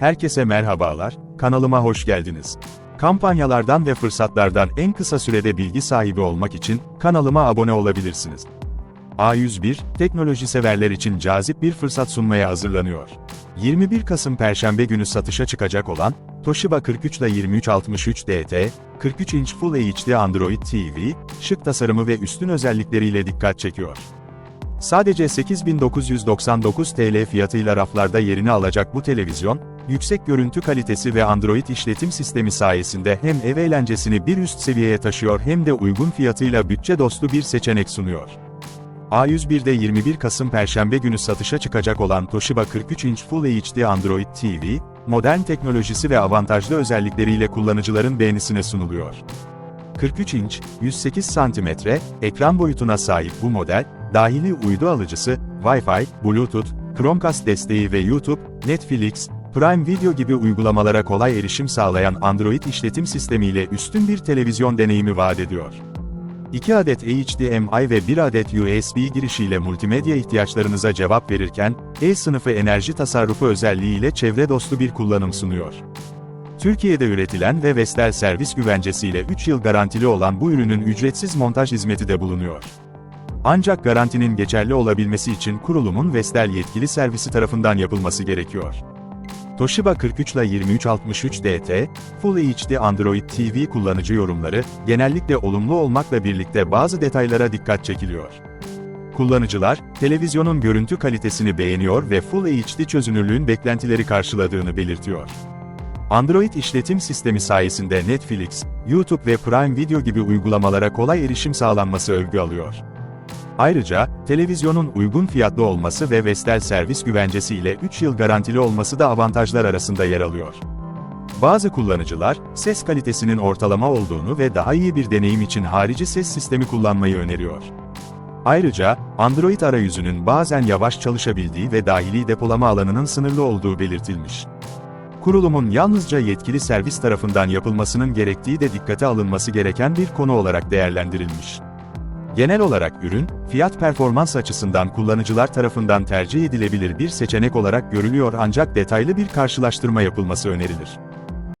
Herkese merhabalar, kanalıma hoş geldiniz. Kampanyalardan ve fırsatlardan en kısa sürede bilgi sahibi olmak için kanalıma abone olabilirsiniz. A101, teknoloji severler için cazip bir fırsat sunmaya hazırlanıyor. 21 Kasım Perşembe günü satışa çıkacak olan Toshiba 43 ile 2363 DT, 43 inç Full HD Android TV, şık tasarımı ve üstün özellikleriyle dikkat çekiyor. Sadece 8999 TL fiyatıyla raflarda yerini alacak bu televizyon, yüksek görüntü kalitesi ve Android işletim sistemi sayesinde hem ev eğlencesini bir üst seviyeye taşıyor hem de uygun fiyatıyla bütçe dostu bir seçenek sunuyor. A101'de 21 Kasım Perşembe günü satışa çıkacak olan Toshiba 43 inç Full HD Android TV, modern teknolojisi ve avantajlı özellikleriyle kullanıcıların beğenisine sunuluyor. 43 inç, 108 cm, ekran boyutuna sahip bu model, dahili uydu alıcısı, Wi-Fi, Bluetooth, Chromecast desteği ve YouTube, Netflix, Prime Video gibi uygulamalara kolay erişim sağlayan Android işletim sistemiyle üstün bir televizyon deneyimi vaat ediyor. 2 adet HDMI ve 1 adet USB girişiyle multimedya ihtiyaçlarınıza cevap verirken, E sınıfı enerji tasarrufu özelliğiyle çevre dostu bir kullanım sunuyor. Türkiye'de üretilen ve Vestel servis güvencesiyle 3 yıl garantili olan bu ürünün ücretsiz montaj hizmeti de bulunuyor. Ancak garantinin geçerli olabilmesi için kurulumun Vestel yetkili servisi tarafından yapılması gerekiyor. Toshiba 43 ile 2363 DT, Full HD Android TV kullanıcı yorumları, genellikle olumlu olmakla birlikte bazı detaylara dikkat çekiliyor. Kullanıcılar, televizyonun görüntü kalitesini beğeniyor ve Full HD çözünürlüğün beklentileri karşıladığını belirtiyor. Android işletim sistemi sayesinde Netflix, YouTube ve Prime Video gibi uygulamalara kolay erişim sağlanması övgü alıyor. Ayrıca, televizyonun uygun fiyatlı olması ve Vestel servis güvencesi ile 3 yıl garantili olması da avantajlar arasında yer alıyor. Bazı kullanıcılar, ses kalitesinin ortalama olduğunu ve daha iyi bir deneyim için harici ses sistemi kullanmayı öneriyor. Ayrıca, Android arayüzünün bazen yavaş çalışabildiği ve dahili depolama alanının sınırlı olduğu belirtilmiş. Kurulumun yalnızca yetkili servis tarafından yapılmasının gerektiği de dikkate alınması gereken bir konu olarak değerlendirilmiş. Genel olarak ürün, fiyat performans açısından kullanıcılar tarafından tercih edilebilir bir seçenek olarak görülüyor ancak detaylı bir karşılaştırma yapılması önerilir.